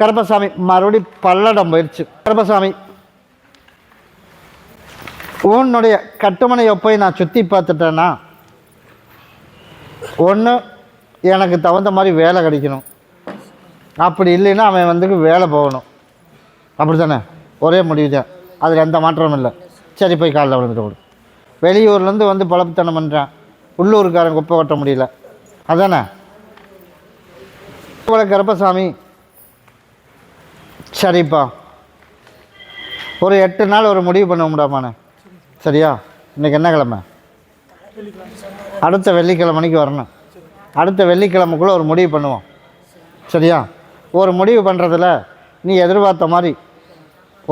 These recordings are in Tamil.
கருப்பசாமி மறுபடி பல்லடம் போயிடுச்சு கருப்பசாமி உன்னுடைய கட்டுமனையை போய் நான் சுற்றி பார்த்துட்டேன்னா ஒன்று எனக்கு தகுந்த மாதிரி வேலை கிடைக்கணும். அப்படி இல்லைன்னா அவன் வந்து வேலை போகணும். அப்படி தானே ஒரே முடிவு தான். அதில் எந்த மாற்றமும் இல்லை. சரி போய் காலைல விழுந்துட்டு கொடு வெளியூர்லேருந்து வந்து பழப்புத்தனம் பண்ணுறான் உள்ளூருக்காரன் குப்பை கொட்ட முடியல. அதானே? இவ்வளோ கருப்பசாமி சரிப்பா. ஒரு எட்டு நாள் ஒரு முடிவு பண்ண முடியாமாண்ணே? சரியா? இன்றைக்கி என்ன கிழமை? அடுத்த வெள்ளிக்கிழமைக்கு வரணும். அடுத்த வெள்ளிக்கிழமைக்குள்ளே ஒரு முடிவு பண்ணுவோம். சரியா? ஒரு முடிவு பண்ணுறதுல நீ எதிர்பார்த்த மாதிரி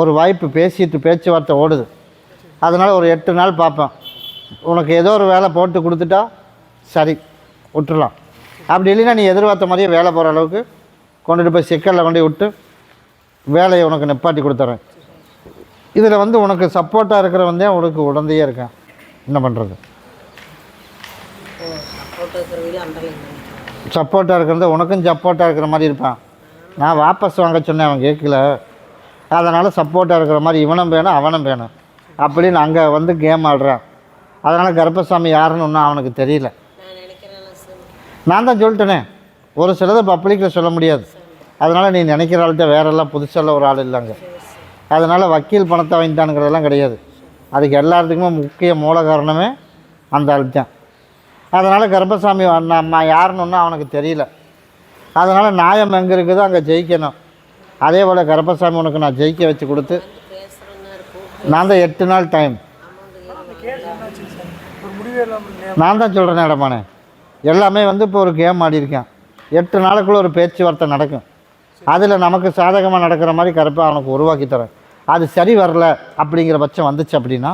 ஒரு வாய்ப்பு பேசிட்டு பேச்சுவார்த்தை ஓடுது. அதனால் ஒரு எட்டு நாள் பார்ப்பேன். உனக்கு ஏதோ ஒரு வேலை போட்டு கொடுத்துட்டா சரி விட்டுடலாம் அப்படி இல்லைன்னா நீ எதிர்பார்த்த மாதிரியே வேலை போகிற அளவுக்கு கொண்டுட்டு போய் சிக்கலில் கொண்டு விட்டு வேலையை உனக்கு நிப்பாட்டி கொடுத்துறேன். இதில் வந்து உனக்கு சப்போர்ட்டாக இருக்கிறவன் தான் உனக்கு உடந்தையே இருக்கேன். என்ன பண்ணுறது சப்போர்ட்டாக இருக்கிறத உனக்கும் சப்போர்ட்டாக இருக்கிற மாதிரி இருப்பான். நான் வாபஸ் வாங்க சொன்னேன் அவன் கேட்கல. அதனால் சப்போர்ட்டாக இருக்கிற மாதிரி இவனும் வேணும் அவனும் வேணும். அப்படின்னு அங்கே வந்து கேம் ஆடுறான். அதனால் கர்ப்பசாமி யாருன்னு ஒன்றும் அவனுக்கு தெரியல. நான் நான் தான் சொல்லிட்டேனே. ஒரு சிலதை பப்ளிக்கில் சொல்ல முடியாது. அதனால் நீ நினைக்கிற ஆள்கிட்ட வேறெல்லாம் புதுசெல்லாம் ஒரு ஆள் இல்லைங்க. அதனால் வக்கீல் பணத்தை வாங்கிட்டானுங்கிறதெல்லாம் கிடையாது. அதுக்கு எல்லாத்துக்குமே முக்கிய மூல காரணமே அந்த ஆள் தான். அதனால் கர்ப்பசாமி நம்ம யாருன்னு ஒன்றும் அவனுக்கு தெரியல. அதனால் நியாயம் எங்கே இருக்குதோ அங்கே ஜெயிக்கணும். அதே போல் கர்ப்பசாமி உனக்கு நான் ஜெயிக்க வச்சு கொடுத்து நான் தான் எட்டு நாள் டைம் நான் தான் சொல்கிறேன் இடமானே எல்லாமே வந்து இப்போ ஒரு கேம் ஆடியிருக்கேன் எட்டு நாளுக்குள்ளே ஒரு பேச்சுவார்த்தை நடக்கும். அதில் நமக்கு சாதகமாக நடக்கிற மாதிரி கருப்பை அவனுக்கு உருவாக்கி தரேன். அது சரி வரல அப்படிங்கிற பட்சம் வந்துச்சு அப்படின்னா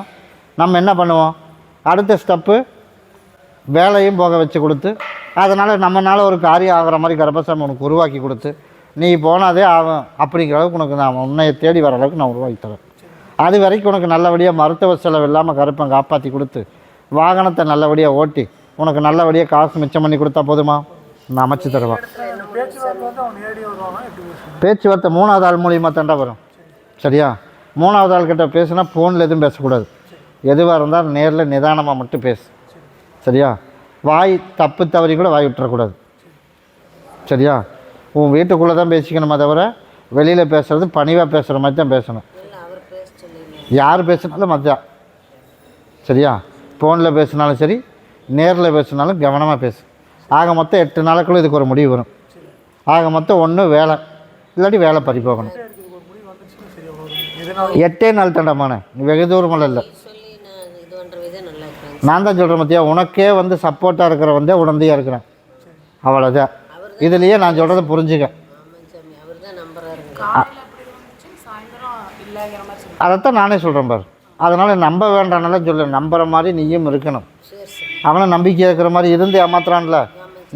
நம்ம என்ன பண்ணுவோம்? அடுத்த ஸ்டெப்பு வேலையும் போக வச்சு கொடுத்து அதனால் நம்மனால ஒரு காரியம் ஆகிற மாதிரி கர்ப்பசாமி உனக்கு உருவாக்கி கொடுத்து நீ போனாதே ஆகும் அப்படிங்கிற அளவுக்கு உனக்கு நான் உன்னையை தேடி வர அளவுக்கு நான் உருவாக்கி தரேன். அது வரைக்கும் உனக்கு நல்லபடியாக மருத்துவ செலவு இல்லாமல் கருப்பன் காப்பாற்றி கொடுத்து வாகனத்தை நல்லபடியாக ஓட்டி உனக்கு நல்லபடியாக காசு மிச்சம் பண்ணி கொடுத்தா போதுமா? நான் அமைச்சு தருவேன் பேச்சுவார்த்தை மூணாவது ஆள் மூலியமாக தாண்டா வரும். சரியா? மூணாவது ஆள் கிட்ட பேசுனா ஃபோனில் எதுவும் பேசக்கூடாது. எதுவாக இருந்தாலும் நேரில் நிதானமாக மட்டும் பேசு. சரியா? வாய் தப்பு தவறி கூட வாய் விட்டுறக்கூடாது. சரியா? உன் வீட்டுக்குள்ளே தான் பேசிக்கணுமே தவிர வெளியில் பேசுகிறது பணிவாக பேசுகிற மாதிரி தான் பேசணும். யார் பேசினாலும் மச்சான் சரியா? ஃபோனில் பேசினாலும் சரி நேரில் பேசினாலும் கவனமாக பேசு. ஆக மொத்தம் எட்டு நாளுக்குள்ள இதுக்கு ஒரு முடிவு வரும். ஆக மொத்தம் ஒன்று வேலை. இல்லாட்டி வேலை பறி போகணும். எட்டே நாள் தண்டமான. வெகு தூரமெல்லாம் இல்லை. நான் தான் சொல்கிறேன் மத்தியா உனக்கே வந்து சப்போர்ட்டாக இருக்கிறவன் தான் உடந்தையாக இருக்கிறேன். அவ்வளோதான் இதுலேயே நான் சொல்கிறத புரிஞ்சுக்க. அதைத்தான் நானே சொல்கிறேன் பாரு. அதனால் நம்ப வேண்டாம்னால சொல்ல. நம்புற மாதிரி நீயும் இருக்கணும். அவனை நம்பிக்கை இருக்கிற மாதிரி இருந்து ஏமாத்துறான்ல.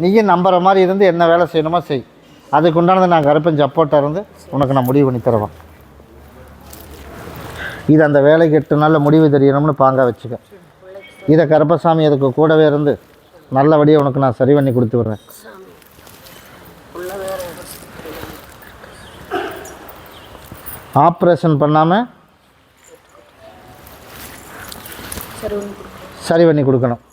நீயும் நம்புற மாதிரி இருந்து என்ன வேலை செய்யணுமோ செய். அதுக்கு உண்டானது நான் கருப்பன் சப்போர்ட்டாக இருந்து உனக்கு நான் முடிவு பண்ணி தருவேன். இது அந்த வேலைக்கு எட்டு நாளில் முடிவு தெரியணும்னு பாங்கா வச்சுக்க. இதை கருப்பசாமி அதுக்கு கூடவே இருந்து நல்லபடியாக உனக்கு நான் சரி பண்ணி கொடுத்து விட்றேன். ஆப்ரேஷன் பண்ணாமல் சரி பண்ணி கொடுக்கணும்.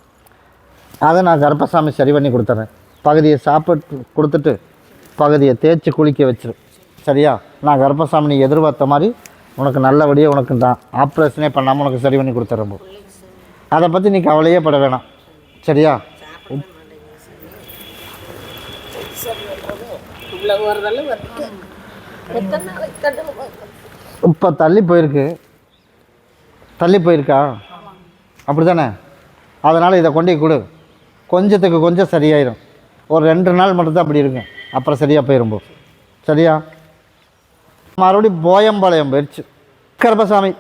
அதை நான் கருப்பசாமி சரி பண்ணி கொடுத்துட்றேன் பகுதியை சாப்பிட்டு கொடுத்துட்டு பகுதியை தேய்ச்சி குளிக்க வச்சிரு. சரியா? நான் கருப்பசாமி நீ எதிர்பார்த்த மாதிரி உனக்கு நல்லபடியாக உனக்கு தான் ஆப்ரேஷனே பண்ணாமல் உனக்கு சரி பண்ணி கொடுத்துட்றேன் போ. அதை பற்றி நீ கவலையே பட வேணாம். சரியா? இப்போ தள்ளி போயிருக்கு. தள்ளி போயிருக்கா? அப்படி தானே அதனால் இதை கொண்டு கொடு. கொஞ்சத்துக்கு கொஞ்சம் சரியாயிடும் ஒரு ரெண்டு நாள் மட்டும்தான் அப்படி இருக்கும். அப்புறம் சரியாக போயிரும்போ சரியா? மறுபடியும் போயம்பாளையம் போயிடுச்சு கருப்பசாமி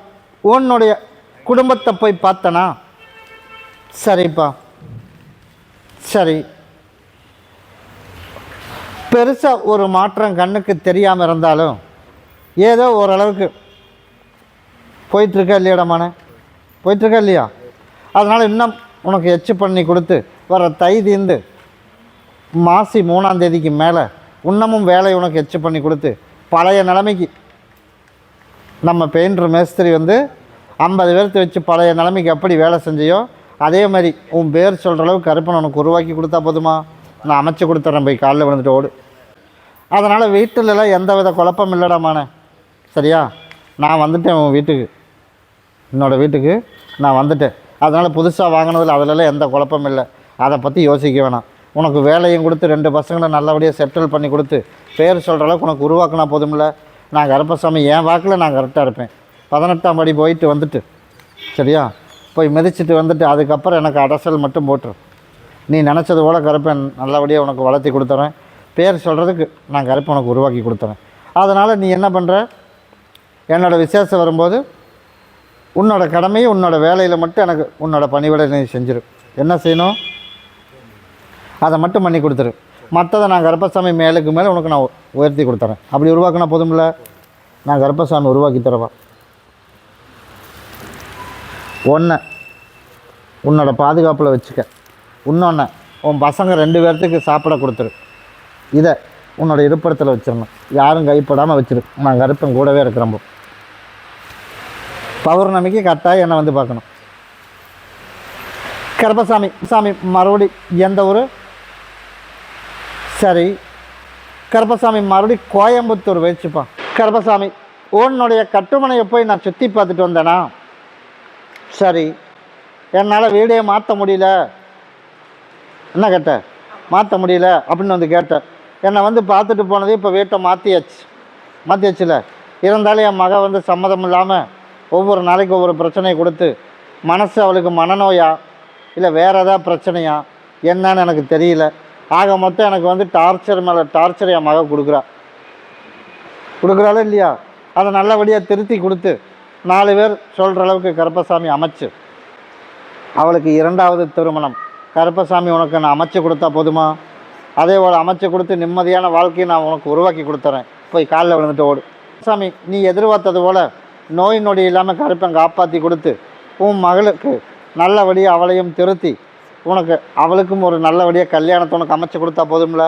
உன்னுடைய குடும்பத்தை போய் பார்த்தனா? சரிப்பா. சரி. பெருசாக ஒரு மாற்றம் கண்ணுக்கு தெரியாமல் இருந்தாலும் ஏதோ ஓரளவுக்கு போயிட்டுருக்கா இல்லையாடமான போயிட்டுருக்கா இல்லையா? அதனால் இன்னும் உனக்கு எச்சு பண்ணி கொடுத்து வர தை தீந்து மாசி மூணாம் தேதிக்கு மேலே இன்னமும் வேலை உனக்கு எச்சு பண்ணி கொடுத்து பழைய நிலைமைக்கு. நம்ம பெயிண்டர் மேஸ்திரி வந்து ஐம்பது பேர்த்து வச்சு பழைய நிலைமைக்கு எப்படி வேலை செஞ்சியோ அதே மாதிரி உன் பேர் சொல்கிற அளவுக்கு கருப்பனை உனக்கு உருவாக்கி கொடுத்தா போதுமா? நான் அமைச்சு கொடுத்துட்றேன் போய் காலில் விழுந்துட்டு ஓடு. அதனால் வீட்டிலலாம் எந்த வித குழப்பம் இல்லைடாமானே சரியா? நான் வந்துட்டேன் உன் வீட்டுக்கு. என்னோடய வீட்டுக்கு நான் வந்துட்டேன். அதனால் புதுசாக வாங்கினதில் அதிலலாம் எந்த குழப்பம் இல்லை. அதை பற்றி யோசிக்க வேணாம். உனக்கு வேலையும் கொடுத்து ரெண்டு பசங்களை நல்லபடியாக செட்டில் பண்ணி கொடுத்து பேர் சொல்கிற அளவுக்கு உனக்கு உருவாக்கினா போதுமில்ல நான் கருப்பசாமி என் வாக்கில் நான் கரெக்டாக இருப்பேன். பதினெட்டாம் படி போயிட்டு வந்துட்டு சரியா? போய் மிதிச்சிட்டு வந்துட்டு அதுக்கப்புறம் எனக்கு அடசல் மட்டும் போட்டுரு. நீ நினச்சது போல் கருப்பேன் நல்லபடியாக உனக்கு வளர்த்தி கொடுத்துறேன். பேர் சொல்கிறதுக்கு நான் கருப்பை உனக்கு உருவாக்கி கொடுத்துறேன். அதனால் நீ என்ன பண்ணுற என்னோடய விசேஷம் வரும்போது உன்னோட கடமையை உன்னோட வேலையில் மட்டும் எனக்கு உன்னோட பணிவிடை நீ செஞ்சிரு. என்ன செய்யணும்? அதை மட்டும் பண்ணி கொடுத்துரு. மற்றதை நான் கருப்பசாமி மேலுக்கு மேலே உனக்கு நான் உயர்த்தி கொடுத்துறேன். அப்படி உருவாக்கினா போதும்ல? நான் கருப்பசாமி உருவாக்கி தரவா? ஒன்று உன்னோட பாதுகாப்பில் வச்சுக்க. இன்னொன்று உன் பசங்க ரெண்டு பேர்த்துக்கு சாப்பிட கொடுத்துரு. இதை உன்னோட இருப்பிடத்தில் வச்சிடணும். யாரும் கைப்படாமல் வச்சிரு. நான் கருப்பன் கூடவே இருக்கிறம்போ பௌர்ணமிக்கு கரெக்டாக என்னை வந்து பார்க்கணும். கருப்பசாமி சாமி மறுபடி எந்த ஒரு சரி கருப்பசாமி மறுபடி கோயம்புத்தூர் வச்சுப்பா கருப்பசாமி உன்னுடைய கட்டுமனையை போய் நான் சுற்றி பார்த்துட்டு வந்தேனா? சரி. என்னால் வீடே மாற்ற முடியல. என்ன கேட்ட? மாற்ற முடியல அப்படின்னு வந்து கேட்டேன் என்னை வந்து பார்த்துட்டு போனது இப்போ வீட்டை மாற்றியாச்சு மாற்றியாச்சுல இருந்தாலும் என் மகள் வந்து சம்மதம் இல்லாமல் ஒவ்வொரு நாளைக்கு ஒவ்வொரு பிரச்சனையை கொடுத்து மனசு அவளுக்கு மனநோயா? இல்லை வேறு ஏதாவது பிரச்சனையா? என்னன்னு எனக்கு தெரியல. ஆக மொத்தம் எனக்கு வந்து டார்ச்சர் மேலே டார்ச்சர் என் மக கொடுக்குறா. கொடுக்குறாளோ இல்லையா? அதை நல்லபடியாக திருத்தி கொடுத்து நாலு பேர் சொல்கிற அளவுக்கு கருப்பசாமி அமைச்சு. அவளுக்கு இரண்டாவது திருமணம். கருப்பசாமி உனக்கு நான் அமைச்சு கொடுத்தா போதுமா? அதே போல் அமைச்சு கொடுத்து நிம்மதியான வாழ்க்கையை நான் உனக்கு உருவாக்கி கொடுத்துறேன். போய் காலில் விழுந்துட்டு ஓடு. சாமி நீ எதிர்பார்த்தது போல் நோய் நொடி இல்லாமல் கருப்பன் காப்பாற்றி கொடுத்து உன் மகளுக்கு நல்லபடியாக அவளையும் திருத்தி உனக்கு அவளுக்கும் ஒரு நல்லபடியாக கல்யாணத்தை உனக்கு அமைச்சு கொடுத்தா போதும்ல?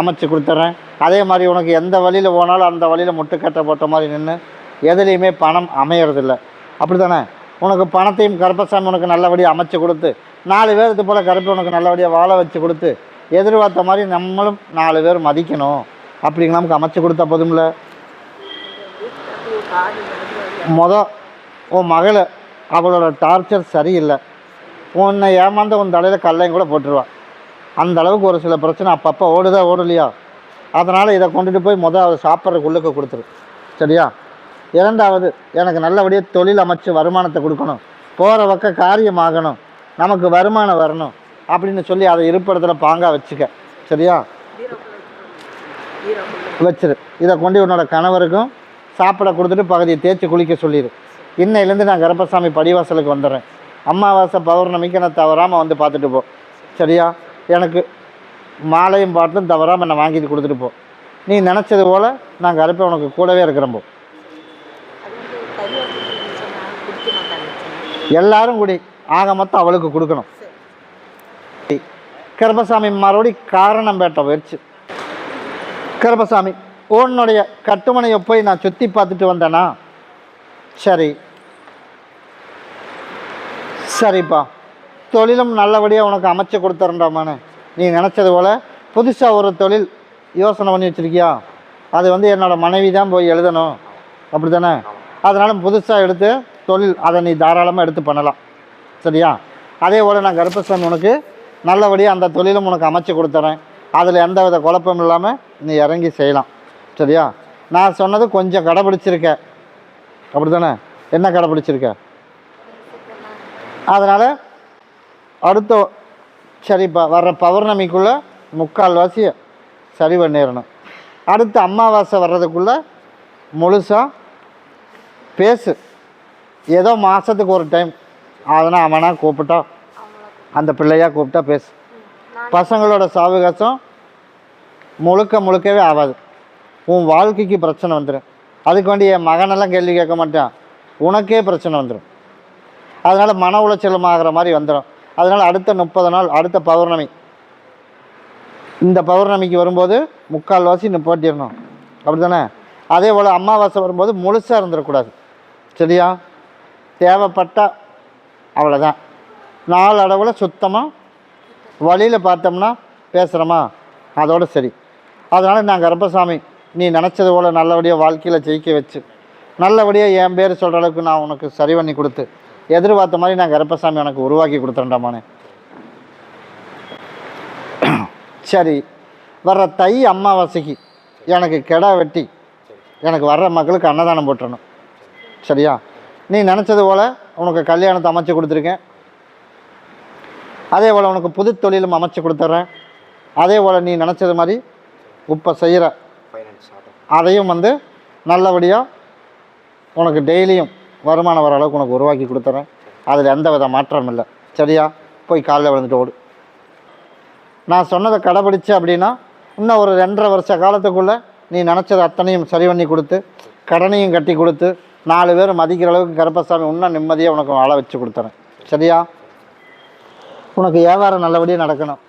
அமைச்சு கொடுத்துட்றேன் அதே மாதிரி உனக்கு எந்த வழியில் போனாலும் அந்த வழியில் முட்டுக்கட்டை போட்ட மாதிரி நின்று எதுலேயுமே பணம் அமையறதில்ல. அப்படி தானே உனக்கு பணத்தையும் கருப்பசாமி உனக்கு நல்லபடியாக அமைச்சு கொடுத்து நாலு பேர் இது போல் கருப்பை உனக்கு நல்லபடியாக வாழ வச்சு கொடுத்து எதிர்பார்த்த மாதிரி நம்மளும் நாலு பேர் மதிக்கணும். அப்படிங்க நமக்கு அமைச்சு கொடுத்தா போதும்ல? முத உன் மகளை அவளோட டார்ச்சர் சரியில்லை. உன்னை ஏமாந்த உன் தலையில் கல்லையும் கூட போட்டுருவான் அந்த அளவுக்கு ஒரு சில பிரச்சனை அப்பப்போ ஓடுதா ஓடலையா? அதனால் இதை கொண்டுட்டு போய் முதல் அதை சாப்பிட்றதுக்குள்ளுக்கு கொடுத்துரு. சரியா? இரண்டாவது எனக்கு நல்லபடியாக தொழில் அமைச்சு வருமானத்தை கொடுக்கணும். போகிற பக்கம் காரியம் ஆகணும். நமக்கு வருமானம் வரணும். அப்படின்னு சொல்லி அதை இருப்பிடத்துல பாங்காக வச்சுக்க. சரியா? வச்சிரு. இதை கொண்டு உன்னோட கணவருக்கும் சாப்பிட கொடுத்துட்டு பகுதியை தேய்ச்சி குளிக்க சொல்லிடு இன்னையிலேருந்து நான் கருப்பசாமி படிவாசலுக்கு வந்துடுறேன். அமாவாசை பௌர்ணமிக்கு நான் தவறாமல் வந்து பார்த்துட்டு போ. சரியா? எனக்கு மாலையும் பாட்டும் தவறாமல் என்னை வாங்கிட்டு கொடுத்துட்டு போ. நீ நினச்சது போல் நாங்கள் அறுப்ப உனக்கு கூடவே இருக்கிறேன் போ. எல்லாரும் கூடி. ஆக மொத்தம் அவளுக்கு கொடுக்கணும். கருப்பசாமி மறுபடி காரணம் பேட்ட போயிடுச்சு கருப்பசாமி உன்னுடைய கட்டுமனையை போய் நான் சுற்றி பார்த்துட்டு வந்தேனா? சரி. சரிப்பா. தொழிலும் நல்லபடியாக உனக்கு அமைச்சு கொடுத்துறேன்டாமானே நீ நினச்சது போல் புதுசாக ஒரு தொழில் யோசனை பண்ணி வச்சுருக்கியா? அது வந்து என்னோடய மனைவி தான் போய் எழுதணும். அப்படி தானே அதனால் புதுசாக எடுத்து தொழில் அதை நீ தாராளமாக எடுத்து பண்ணலாம். சரியா? அதே போல் நான் கருப்பசாமி உனக்கு நல்லபடியாக அந்த தொழிலும் உனக்கு அமைச்சு கொடுத்துறேன். அதில் எந்த வித குழப்பம் இல்லாமல் நீ இறங்கி செய்யலாம். சரியா? நான் சொன்னது கொஞ்சம் கடைப்பிடிச்சிருக்க அப்படி தானே என்ன கடைப்பிடிச்சிருக்க அதனால் அடுத்த சரிப்பா வர்ற பௌர்ணமிக்குள்ளே முக்கால்வாசியை சரி பண்ணிடணும். அடுத்து அமாவாசை வர்றதுக்குள்ளே முழுசாக பேசு. ஏதோ மாதத்துக்கு ஒரு டைம் அதனால் அவனா கூப்பிட்டா அந்த பிள்ளையாக கூப்பிட்டா பேசு. பசங்களோட சாவகாசம் முழுக்க முழுக்கவே ஆகாது. உன் வாழ்க்கைக்கு பிரச்சனை வந்துடும் அதுக்கு வேண்டி என் மகனெல்லாம் கேள்வி கேட்க மாட்டான். உனக்கே பிரச்சனை வந்துடும் அதனால் மன உளைச்சலும் ஆகிற மாதிரி வந்துடும் அதனால் அடுத்த முப்பது நாள் அடுத்த பௌர்ணமி. இந்த பௌர்ணமிக்கு வரும்போது முக்கால்வாசி நிப்பாட்டிடணும் அப்படி தானே அதே போல் அமாவாசை வரும்போது முழுசாக இருந்துடக்கூடாது. சரியா? தேவைப்பட்டால் அவ்வளோதான் நாலு அளவில் சுத்தமாக வழியில் பார்த்தோம்னா பேசுகிறோமா அதோடு சரி. அதனால் நான் கரப்பசாமி நீ நினச்சது போல் நல்லபடியாக வாழ்க்கையில் ஜெயிக்க வச்சு நல்லபடியாக என் பேர் சொல்கிற அளவுக்கு நான் உனக்கு சரி பண்ணி கொடுத்து எதிர்பார்த்த மாதிரி நான் கருப்பசாமி உனக்கு உருவாக்கி கொடுத்துறேன்டாமானே. சரி வர்ற தை அமாவாசைக்கு எனக்கு கெடா வெட்டி எனக்கு வர்ற மக்களுக்கு அன்னதானம் போட்டுறணும். சரியா? நீ நினச்சது போல் உனக்கு கல்யாணத்தை அமைச்சு கொடுத்துருக்கேன். அதே போல் உனக்கு புது தொழிலும் அமைச்சு கொடுத்துட்றேன் அதே போல் நீ நினச்சது மாதிரி இப்போ செய்கிற அதையும் வந்து நல்லபடியாக உனக்கு டெய்லியும் வருமானம் வர அளவுக்கு உனக்கு உருவாக்கி கொடுத்துறேன். அதில் எந்த வித மாற்றமும் இல்லை. சரியா? போய் காலைல விழுந்துட்டு ஓடு. நான் சொன்னதை கடைப்பிடிச்சு அப்படின்னா இன்னும் ஒரு ரெண்டரை வருஷ காலத்துக்குள்ளே நீ நினச்சது அத்தனையும் சரி பண்ணி கொடுத்து கடனையும் கட்டி கொடுத்து நாலு பேர் மதிக்கிற அளவுக்கு கருப்பசாமி இன்னும் நிம்மதியாக உனக்கு வாழ வச்சு கொடுத்துறேன். சரியா? உனக்கு வியாபாரம் நல்லபடியாக நடக்கணும்.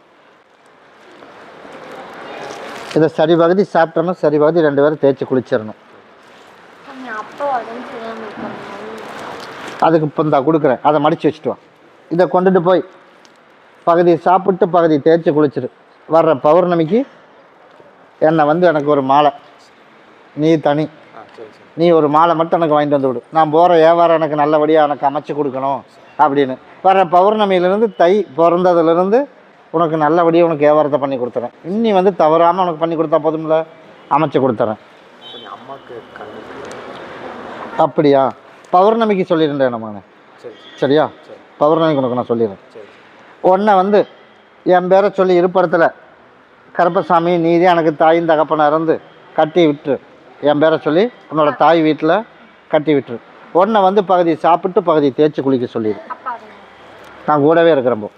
இதை சரி பகுதி சாப்பிட்டணும் சரி பகுதி ரெண்டு பேரும் தேய்ச்சி குளிச்சிடணும். அதுக்கு இப்போ இந்த கொடுக்குறேன். அதை மடித்து வச்சுட்டு வா. இதை கொண்டுட்டு போய் பகுதி சாப்பிட்டு பகுதி தேய்ச்சி குளிச்சிரு. வர்ற பௌர்ணமிக்கு என்னை வந்து எனக்கு ஒரு மாலை. நீ தனி. நீ ஒரு மாலை மட்டும் எனக்கு வாங்கிட்டு வந்து விடு. நான் போகிற வியாபாரம் எனக்கு நல்லபடியாக எனக்கு அமைச்சு கொடுக்கணும் அப்படின்னு. வர்ற பௌர்ணமியிலேருந்து தை பிறந்ததுலேருந்து உனக்கு நல்லபடியாக உனக்கு வியாபாரத்தை பண்ணி கொடுத்துறேன். இன்னி வந்து தவறாமல் உனக்கு பண்ணி கொடுத்தா போதும்ல? அமைச்சு கொடுத்துறேன். அப்படியா? பௌர்ணமிக்கு சொல்லியிருந்தேன் நம்ம சரி சரி. சரியா? சரி. பௌர்ணமிக்கு உனக்கு நான் சொல்லிடுறேன் உன்னை வந்து என் பேரை சொல்லி இருப்படத்தில் கருப்பசாமி நீதே எனக்கு தாயும் தகப்பனாக இருந்து கட்டி விட்டுரு. என் பேரை சொல்லி உன்னோட தாய் வீட்டில் கட்டி விட்டுரு. உன்னை வந்து பகுதி சாப்பிட்டு பகுதி தேய்ச்சி குளிக்க சொல்லிடு நான் கூடவே இருக்கிறப்போ